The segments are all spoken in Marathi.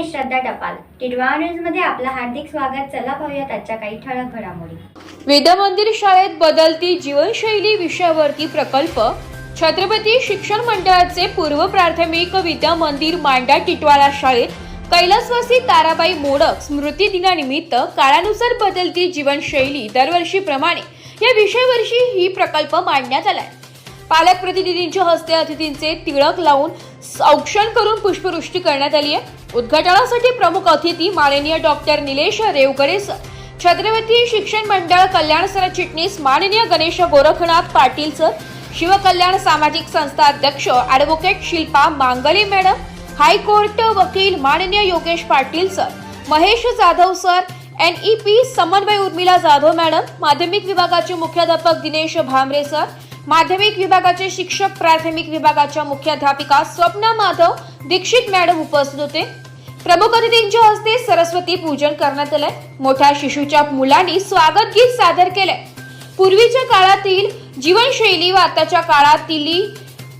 मी श्रद्धा टपाल. टिडवा न्यूजमध्ये आपलं हार्दिक स्वागत. चला पाहूया आजच्या काही ठळक घडामोडी. वेदमंदिर शाळेत बदलती जीवनशैली विषयावरती प्रकल्प. छत्रपती शिक्षण मंडळाचे पूर्व प्राथमिक विद्या मंदिर मांडा टिटवाळा शाळेत कैलासवासी ताराबाई मोडक स्मृती दिनानिमित्त काळानुसार बदलती जीवनशैली दरवर्षीप्रमाणे या विषयावर्षी ही प्रकल्प मांडण्यात आलाय. पालक प्रतिनिधींच्या हस्ते अतिथींचे तिळक लावून औक्षण करून पुष्पवृष्टी करण्यात आली आहे. उद्घाटनासाठी प्रमुख अतिथी माननीय डॉक्टर निलेश रेवकरे सर छत्रपती शिक्षण मंडळ कल्याण सरचिटणीस माननीय गणेश गोरखनाथ पाटील सर शिवकल्याण सामाजिक संस्था अध्यक्ष ॲडव्होकेट शिल्पा मांगले मॅडम हायकोर्ट वकील माननीय Yogesh Patil sir Mahesh Jadhav sir N E P समन्वय उर्मिला जाधव मॅडम माध्यमिक विभागाचे मुख्याध्यापक दिनेश भामरे सर माध्यमिक विभागाचे शिक्षक प्राथमिक विभागाच्या मुख्याध्यापिका स्वप्ना माधव दीक्षित मॅडम उपस्थित होते. प्रमुख अतिथींच्या हस्ते सरस्वती पूजन करण्यात आलंय. मोठ्या शिशूच्या मुलांनी स्वागत गीत सादर केलंय. पूर्वीच्या काळातील जीवनशैली व आताच्या काळातील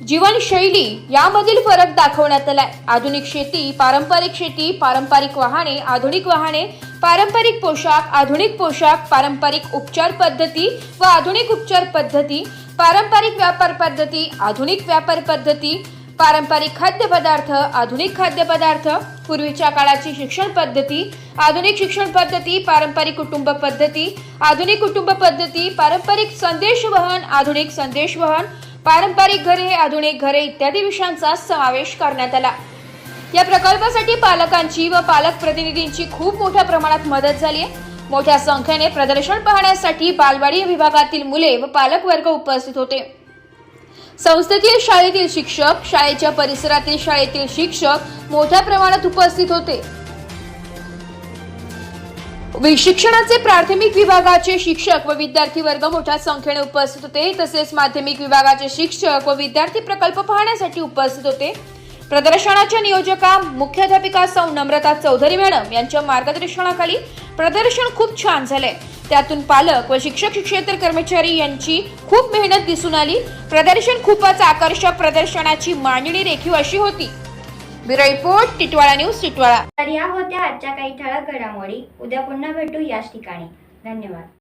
जीवनशैली यामधील फरक दाखवण्यात आलाय. आधुनिक शेती पारंपरिक शेती पारंपरिक वाहने आधुनिक वाहने पारंपरिक पोशाख आधुनिक पोशाख पारंपरिक उपचार पद्धती व आधुनिक उपचार पद्धती पारंपरिक व्यापार पद्धती आधुनिक व्यापार पद्धती पारंपरिक खाद्यपदार्थ आधुनिक खाद्यपदार्थ पूर्वीच्या काळाची शिक्षण पद्धती आधुनिक शिक्षण पद्धती पारंपरिक कुटुंब पद्धती आधुनिक कुटुंब पद्धती पारंपरिक संदेशवहन आधुनिक संदेशवहन पारंपरिक घरे आधुनिक घरे इत्यादी विषयांचा समावेश करण्यात आला. या प्रकल्पासाठी पालकांची व पालक प्रतिनिधींची खूप मोठ्या प्रमाणात मदत झाली आहे. मोठ्या संख्येने प्रदर्शन पाहण्यासाठी बालवाडी विभागातील मुले व पालक वर्ग उपस्थित होते. संस्थेतील शाळेतील शिक्षक शाळेच्या परिसरातील शाळेतील शिक्षक मोठ्या प्रमाणात उपस्थित होते. शिक्षणाचे प्राथमिक विभागाचे शिक्षक व विद्यार्थी वर्ग मोठ्या संख्येने उपस्थित होते. तसेच माध्यमिक विभागाचे शिक्षक व विद्यार्थी प्रकल्प पाहण्यासाठी उपस्थित होते. प्रदर्शनाच्या नियोजका मुख्याध्यापिका सौ नम्रता चौधरी मॅडम यांच्या मार्गदर्शनाखाली प्रदर्शन खूप छान झालंय. त्यातून पालक व शिक्षक शिक्षेतर कर्मचारी यांची खूप मेहनत दिसून आली. प्रदर्शन खूपच आकर्षक प्रदर्शनाची मांडणी रेखीव अशी होती. Bureau report Titwala news Titwala. तर या होत्या आजच्या काही ठळक घडामोडी. उद्या पुन्हा भेटू याच ठिकाणी. धन्यवाद.